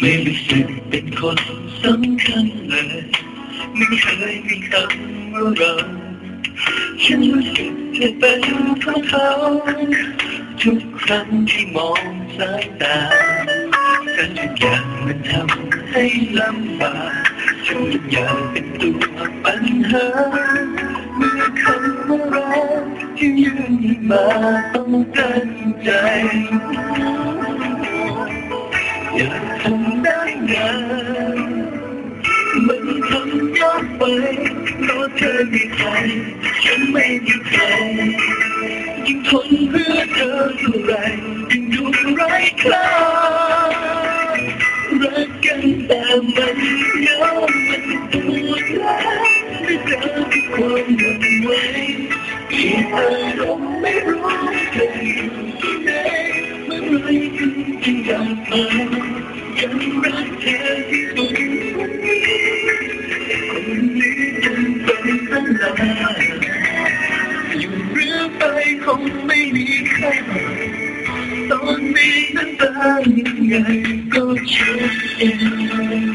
ไม่รู้สึกเป็นคนสำคัญเลยไม่เคยมีคำว่าเราฉันรู้สึกจะเป็นเพราะเขาทุกครั้งที่มองสายตาแต่ทุกอย่างมันทำให้ลำบากทุกอย่างเป็นตัวปัญหาเมื่อคำว่ารักที่ยืนมาต้องตั้งใจ อยากทำได้ไงมันทำยากไปเพราะเธอมีใจฉันไม่มีใครยิ่งทนเพื่อเธอเท่าไรยิ่งดูไร้ค่ารักกันแต่มันเหงามันปวดร้าวไม่เจอทุกความหวั่นไหวที่อารมณ์ไม่รู้จะอยู่ที่ไหนเมื่อไรถึงจะอยากมายังรักเธอที่สุดวันนี้คนนี้จนเป็นสัญญาอยู่เรื่อยไป คงไม่มีใครตอนนี้น้ำตายังไงก็ช่วยเอง